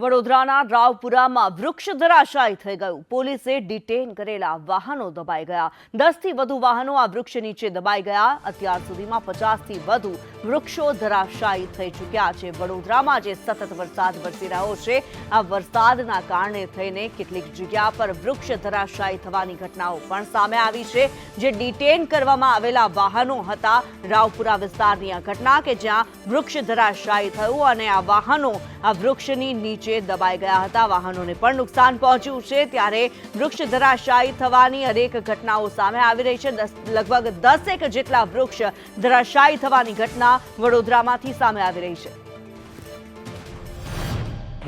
વડોદરાના રાવપુરામાં વૃક્ષ ધરાશાયી થઈ ગયું. પોલીસે ડિટેન કરેલા વાહનો દબાઈ ગયા. દસથી વધુ વાહનો આ વૃક્ષ નીચે દબાઈ ગયા. અત્યાર સુધીમાં પચાસથી વધુ વૃક્ષો ધરાશાયી થઈ ચૂક્યા છે. વડોદરામાં જે સતત વરસાદ વરસી રહ્યો છે, આ વરસાદના કારણે થઈને કેટલીક જગ્યા પર વૃક્ષ ધરાશાયી થવાની ઘટનાઓ પણ સામે આવી છે. જે ડિટેન કરવામાં આવેલા વાહનો હતા, રાવપુરા વિસ્તારની આ ઘટના કે જ્યાં વૃક્ષ ધરાશાયી થયું અને આ વાહનો આ વૃક્ષની નીચે દબાઈ ગયા હતા. વાહનોને પણ નુકસાન પહોંચ્યું છે. ત્યારે વૃક્ષ ધરાશાયી થવાની અનેક ઘટનાઓ સામે આવી રહી છે. લગભગ દસેક જેટલા વૃક્ષ ધરાશાયી થવાની ઘટના વડોદરામાંથી સામે આવી રહી છે.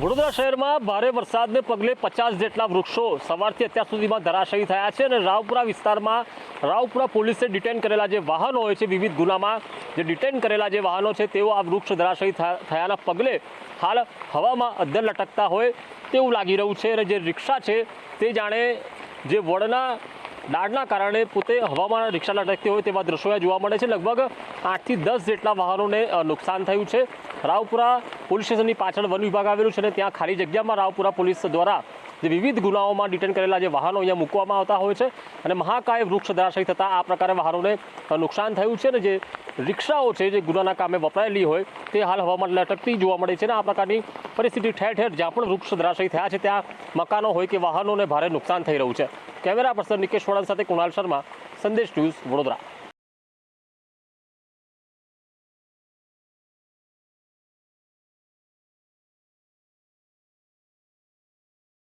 વડોદરા શહેરમાં ભારે વરસાદને પગલે પચાસ જેટલા વૃક્ષો સવારથી અત્યાર સુધીમાં ધરાશયી થયા છે અને રાવપુરા વિસ્તારમાં રાવપુરા પોલીસે ડિટેન કરેલા જે વાહનો હોય છે, વિવિધ ગુનામાં જે ડિટેન કરેલા જે વાહનો છે, તેઓ આ વૃક્ષ ધરાશયી થયા- થયાના પગલે હાલ હવામાં અદ્દર લટકતા હોય તેવું લાગી રહ્યું છે અને જે રિક્ષા છે તે જાણે જે વડના દાળના કારણે પોતે હવામાં રિક્ષા લટકતી હોય તેવા દ્રશ્યો જોવા મળે છે. લગભગ આઠથી દસ જેટલા વાહનોને નુકસાન થયું છે. રાવપુરા પોલીસ સ્ટેશનની પાછળ વન વિભાગ આવેલું છે અને ત્યાં ખાલી જગ્યામાં રાવપુરા પોલીસ દ્વારા જે વિવિધ ગુનાઓમાં ડિટેન કરેલા જે વાહનો અહીંયા મૂકવામાં આવતા હોય છે અને મહાકાય વૃક્ષ ધરાશયી થતાં આ પ્રકારે વાહનોને નુકસાન થયું છે અને જે રિક્ષાઓ છે, જે ગુનાના કામે વપરાયેલી હોય તે હાલ હવામાં લટકતી જોવા મળે છે અને આ પ્રકારની પરિસ્થિતિ ઠેર ઠેર જ્યાં પણ વૃક્ષ ધરાશયી થયા છે, ત્યાં મકાનો હોય કે વાહનોને ભારે નુકસાન થઈ રહ્યું છે. કેમેરા પર્સન નિકેશ વડાલ સાથે કુણાલ શર્મા, સંદેશ ન્યૂઝ વડોદરા.